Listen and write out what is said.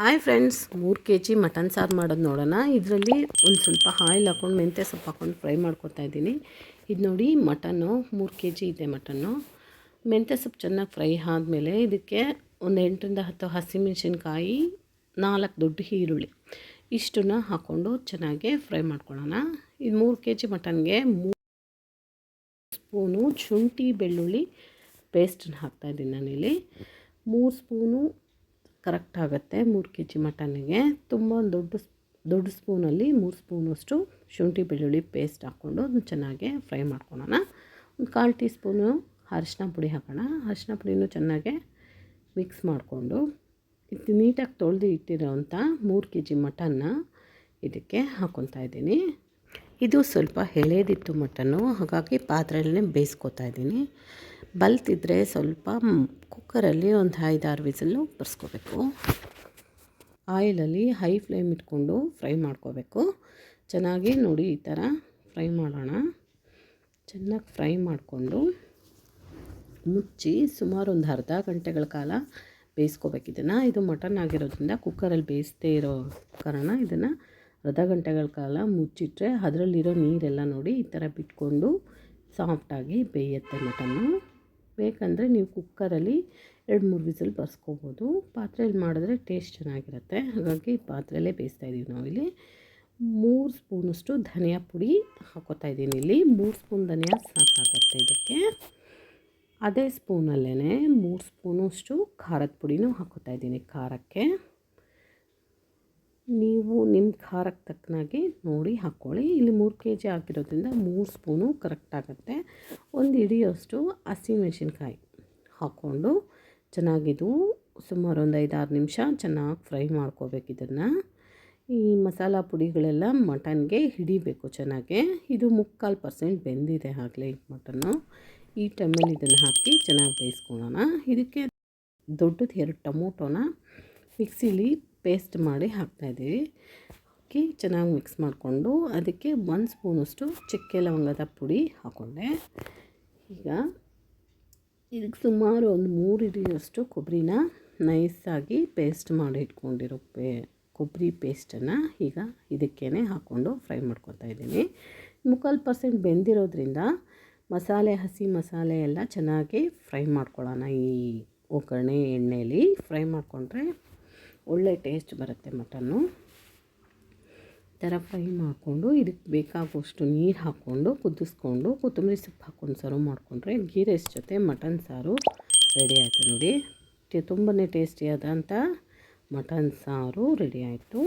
Hi friends ಮೂರು K G mutton ಸಾರು ಮಾಡೋದು ನೋಡೋಣ. ಇದರಲ್ಲಿ ಒಂದು ಸ್ವಲ್ಪ ಆಯಿಲ್ ಹಾಕ್ಕೊಂಡು ಮೆಂತ್ಯ ಸೊಪ್ಪು ಹಾಕ್ಕೊಂಡು ಫ್ರೈ ಮಾಡ್ಕೊತಾ ಇದ್ದೀನಿ. ಇದು ನೋಡಿ ಮಟನ್ನು, ಮೂರು ಕೆ ಜಿ ಇದೆ ಮಟನ್ನು. ಮೆಂತ್ಯ ಸೊಪ್ಪು ಚೆನ್ನಾಗಿ ಫ್ರೈ ಆದಮೇಲೆ ಇದಕ್ಕೆ ಒಂದು ಎಂಟರಿಂದ ಹತ್ತು ಹಸಿಮೆಣಸಿನ್ಕಾಯಿ, ನಾಲ್ಕು ದೊಡ್ಡ ಈರುಳ್ಳಿ ಇಷ್ಟನ್ನ ಹಾಕ್ಕೊಂಡು ಚೆನ್ನಾಗಿ ಫ್ರೈ ಮಾಡ್ಕೊಳ್ಳೋಣ ಇದು ಮೂರು ಕೆ ಜಿ ಮಟನ್ಗೆ ಮೂರು ಸ್ಪೂನು ಶುಂಠಿ ಬೆಳ್ಳುಳ್ಳಿ ಪೇಸ್ಟನ್ನು ಹಾಕ್ತಾಯಿದ್ದೀನಿ ನಾನಿಲ್ಲಿ. ಮೂರು ಸ್ಪೂನು ಕರೆಕ್ಟ್ ಆಗುತ್ತೆ ಮೂರು ಕೆ ಜಿ ಮಟನ್ಗೆ. ತುಂಬ ದೊಡ್ಡ ದೊಡ್ಡ ಸ್ಪೂನಲ್ಲಿ ಮೂರು ಸ್ಪೂನಷ್ಟು ಶುಂಠಿ ಬೆಳ್ಳುಳ್ಳಿ ಪೇಸ್ಟ್ ಹಾಕ್ಕೊಂಡು ಚೆನ್ನಾಗಿ ಫ್ರೈ ಮಾಡ್ಕೊಳೋಣ. ಒಂದು ಕಾಲು ಟೀ ಸ್ಪೂನು ಅರಿಶಿನ ಪುಡಿ ಹಾಕೋಣ. ಅರಿಶಿನ ಪುಡಿನೂ ಚೆನ್ನಾಗೆ ಮಿಕ್ಸ್ ಮಾಡಿಕೊಂಡು ಇದು ನೀಟಾಗಿ ತೊಳೆದು ಇಟ್ಟಿರೋವಂಥ ಮೂರು ಕೆ ಜಿ ಮಟನ್ನ ಇದಕ್ಕೆ ಹಾಕ್ಕೊತಾ ಇದ್ದೀನಿ. ಇದು ಸ್ವಲ್ಪ ಎಳೆದಿತ್ತು ಮಟನ್ನು, ಹಾಗಾಗಿ ಪಾತ್ರೆಯಲ್ಲೇ ಬೇಯಿಸ್ಕೊತಾ ಇದ್ದೀನಿ. ಬಲ್ತಿದ್ರೆ ಸ್ವಲ್ಪ ಕುಕ್ಕರಲ್ಲಿ ಒಂದು ಐದಾರು ವಿಸಲ್ಲು ಬರ್ಸ್ಕೋಬೇಕು. ಆಯಿಲಲ್ಲಿ ಹೈ ಫ್ಲೇಮ್ ಇಟ್ಕೊಂಡು ಫ್ರೈ ಮಾಡ್ಕೋಬೇಕು. ಚೆನ್ನಾಗಿ ನೋಡಿ ಈ ಥರ ಫ್ರೈ ಮಾಡೋಣ. ಚೆನ್ನಾಗಿ ಫ್ರೈ ಮಾಡಿಕೊಂಡು ಮುಚ್ಚಿ ಸುಮಾರು ಒಂದು ಅರ್ಧ ಗಂಟೆಗಳ ಕಾಲ ಬೇಯಿಸ್ಕೋಬೇಕು. ಇದನ್ನು, ಇದು ಮಟನ್ ಆಗಿರೋದ್ರಿಂದ ಕುಕ್ಕರಲ್ಲಿ ಬೇಯಿಸದೇ ಇರೋ ಕಾರಣ ಇದನ್ನು ಅರ್ಧ ಗಂಟೆಗಳ ಕಾಲ ಮುಚ್ಚಿಟ್ರೆ ಅದರಲ್ಲಿರೋ ನೀರೆಲ್ಲ ನೋಡಿ ಈ ಥರ ಬಿಟ್ಕೊಂಡು ಸಾಫ್ಟಾಗಿ ಬೇಯುತ್ತೆ ಮಟನ್ನು. ಬೇಕಂದರೆ ನೀವು ಕುಕ್ಕರಲ್ಲಿ ಎರಡು ಮೂರು ವಿಸಿಲ್ ಬರ್ಸ್ಕೋಬೋದು. ಪಾತ್ರೆಯಲ್ಲಿ ಮಾಡಿದ್ರೆ ಟೇಸ್ಟ್ ಚೆನ್ನಾಗಿರುತ್ತೆ. ಹಾಗಾಗಿ ಪಾತ್ರೆಯಲ್ಲೇ ಬೇಯಿಸ್ತಾ ಇದ್ದೀವಿ ನಾವಿಲ್ಲಿ. ಮೂರು ಸ್ಪೂನಷ್ಟು ಧನಿಯಾ ಪುಡಿ ಹಾಕೋತಾ ಇದ್ದೀನಿ ಇಲ್ಲಿ. ಮೂರು ಸ್ಪೂನ್ ಧನಿಯಾ ಸಾಕಾಗತ್ತೆ ಇದಕ್ಕೆ. ಅದೇ ಸ್ಪೂನಲ್ಲೇ ಮೂರು ಸ್ಪೂನಷ್ಟು ಖಾರದ ಪುಡಿನೂ ಹಾಕೋತಾ ಇದ್ದೀನಿ ಖಾರಕ್ಕೆ. ನೀವು ನಿಮ್ಮ ಖಾರಕ್ಕೆ ತಕ್ಕನಾಗಿ ನೋಡಿ ಹಾಕ್ಕೊಳ್ಳಿ. ಇಲ್ಲಿ ಮೂರು ಕೆ ಜಿ ಹಾಕಿರೋದ್ರಿಂದ ಮೂರು ಸ್ಪೂನು ಕರೆಕ್ಟ್ ಆಗುತ್ತೆ. ಒಂದು ಹಿಡಿಯೋಷ್ಟು ಹಸಿಮೆಣ್ಸಿನ್ಕಾಯಿ ಹಾಕ್ಕೊಂಡು ಚೆನ್ನಾಗಿದು ಸುಮಾರು ಒಂದು ಐದಾರು ನಿಮಿಷ ಚೆನ್ನಾಗಿ ಫ್ರೈ ಮಾಡ್ಕೋಬೇಕು ಇದನ್ನು. ಈ ಮಸಾಲ ಪುಡಿಗಳೆಲ್ಲ ಮಟನ್ಗೆ ಹಿಡಿಬೇಕು ಚೆನ್ನಾಗೆ. ಇದು ಮುಕ್ಕಾಲು ಪರ್ಸೆಂಟ್ ಬೆಂದಿದೆ ಆಗಲೇ ಮಟನ್ನು. ಈ ಟೈಮಲ್ಲಿ ಇದನ್ನು ಹಾಕಿ ಚೆನ್ನಾಗಿ ಬೇಯಿಸ್ಕೊಳ್ಳೋಣ. ಇದಕ್ಕೆ ದೊಡ್ಡದು ಎರಡು ಟೊಮೊಟೊನ ಮಿಕ್ಸಿಲಿ ಪೇಸ್ಟ್ ಮಾಡಿ ಹಾಕ್ತಾಯಿದ್ದೀವಿ ಹಾಕಿ ಚೆನ್ನಾಗಿ ಮಿಕ್ಸ್ ಮಾಡಿಕೊಂಡು ಅದಕ್ಕೆ ಒಂದು ಸ್ಪೂನಷ್ಟು ಚಕ್ಕೆ ಲವಂಗದ ಪುಡಿ ಹಾಕ್ಕೊಂಡೆ ಈಗ ಇದಕ್ಕೆ ಸುಮಾರು ಒಂದು ಮೂರು ಹಿಡಿಯೋಷ್ಟು ಕೊಬ್ಬರಿನ ನೈಸಾಗಿ ಪೇಸ್ಟ್ ಮಾಡಿ ಇಟ್ಕೊಂಡಿರೋ ಪೇ, ಕೊಬ್ಬರಿ ಪೇಸ್ಟನ್ನು ಈಗ ಇದಕ್ಕೇ ಹಾಕ್ಕೊಂಡು ಫ್ರೈ ಮಾಡ್ಕೊತಾ ಇದ್ದೀನಿ. ಮುಕ್ಕಾಲು ಪರ್ಸೆಂಟ್ ಬೆಂದಿರೋದ್ರಿಂದ ಮಸಾಲೆ, ಹಸಿ ಮಸಾಲೆ ಎಲ್ಲ ಚೆನ್ನಾಗಿ ಫ್ರೈ ಮಾಡ್ಕೊಳ್ಳೋಣ ಈ ಒಗ್ಗರಣೆ ಎಣ್ಣೆಯಲ್ಲಿ ಫ್ರೈ ಮಾಡಿಕೊಂಡ್ರೆ ಒಳ್ಳೆ ಟೇಸ್ಟ್ ಬರುತ್ತೆ ಮಟನ್ನು. ಥರ ಫ್ರೈ ಮಾಡಿಕೊಂಡು ಇದಕ್ಕೆ ಬೇಕಾಗುವಷ್ಟು ನೀರು ಹಾಕ್ಕೊಂಡು, ಕುದಿಸ್ಕೊಂಡು, ಕೊತ್ತಂಬರಿ ಸೊಪ್ಪು ಹಾಕ್ಕೊಂಡು ಸರ್ವ್ ಮಾಡಿಕೊಂಡ್ರೆ ಗೀ ರೈಸ್ ಜೊತೆ ಮಟನ್ ಸಾರು ರೆಡಿ ಆಯಿತು ನೋಡಿ. ತುಂಬಾ ಟೇಸ್ಟಿಯಾದಂಥ ಮಟನ್ ಸಾರು ರೆಡಿ ಆಯಿತು.